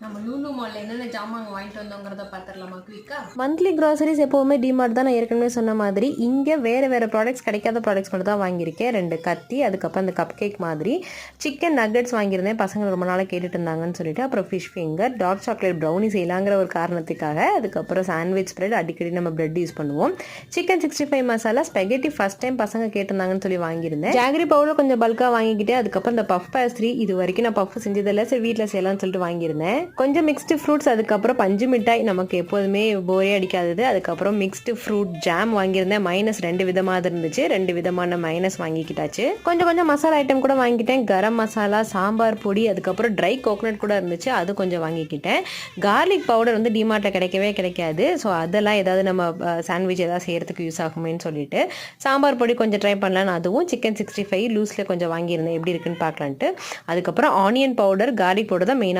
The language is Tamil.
நம்ம லூலு மால்ல என்னென்ன ஜாமான் வாங்கிட்டு வந்தோங்கிறத பார்த்துடலாமா குயிக்கா மந்த்லி க்ராசரிஸ் எப்போவுமே டிமார்ட் தான் நான் ஏற்கனவே சொன்ன மாதிரி. இங்கே வேறு வேறு ப்ராடக்ட்ஸ் கிடைக்காத ப்ராடக்ட்ஸ் மட்டும் தான் வாங்கியிருக்கேன். ரெண்டு கத்தி அதுக்கப்புறம் அந்த கப் கேக் மாதிரி. சிக்கன் நக்கெட்ஸ் வாங்கியிருந்தேன். பசங்க ரொம்ப நாளாக கேட்டுட்டு இருந்தாங்கன்னு சொல்லிட்டு. அப்புறம் fish finger dark chocolate brownie செய்யலாங்கிற ஒரு காரணத்துக்காக அதுக்கப்புறம் சாண்ட்விச் ஸ்ப்ரெட் அடிக்கடி நம்ம பிரெட் யூஸ் பண்ணுவோம். Chicken sixty five masala spaghetti first time பசங்க கேட்டிருந்தாங்கன்னு சொல்லி வாங்கியிருந்தேன். ஜாகரி பவுடர் கொஞ்சம் பல்காக வாங்கிக்கிட்டு அதுக்கப்புறம் இந்த பஃப் பேஸ்ட்ரி இது வரைக்கும் நான் பஃப் செஞ்சதில்லை. சரி வீட்டில் செய்யலாம்னு சொல்லிட்டு வாங்கியிருந்தேன். கொஞ்சம் மிக்ஸ்டு ஃப்ரூட்ஸ் அதுக்கப்புறம் பஞ்சு மிட்டாய். நமக்கு எப்போதுமே போரே அடிக்காதது. அதுக்கப்புறம் மிக்ஸ்டு ஃப்ரூட் ஜாம் வாங்கியிருந்தேன். மைனஸ் ரெண்டு விதமாக இருந்துச்சு. ரெண்டு விதமான மைனஸ் வாங்கிக்கிட்டாச்சு. கொஞ்சம் கொஞ்சம் மசாலா ஐட்டம் கூட வாங்கிட்டேன். கரம் மசாலா சாம்பார் பொடி அதுக்கப்புறம் ட்ரை கோகோனட் கூட இருந்துச்சு. அது கொஞ்சம் வாங்கிக்கிட்டேன். கார்லிக் பவுடர் வந்து டிமார்ட்டில் கிடைக்கவே கிடைக்காது. ஸோ அதெல்லாம் ஏதாவது நம்ம சாண்ட்விச் ஏதாவது செய்கிறதுக்கு யூஸ் ஆகுமேன்னு சொல்லிட்டு சாம்பார் பொடி கொஞ்சம் ட்ரை பண்ணலான்னு அதுவும் சிக்கன் சிக்ஸ்டி ஃபைவ் லூஸில் கொஞ்சம் வாங்கியிருந்தேன். எப்படி இருக்குன்னு பார்க்கலான்ட்டு. அதுக்கப்புறம் ஆனியன் பவுடர் கார்லிக் பவுடர் தான் மெயினாக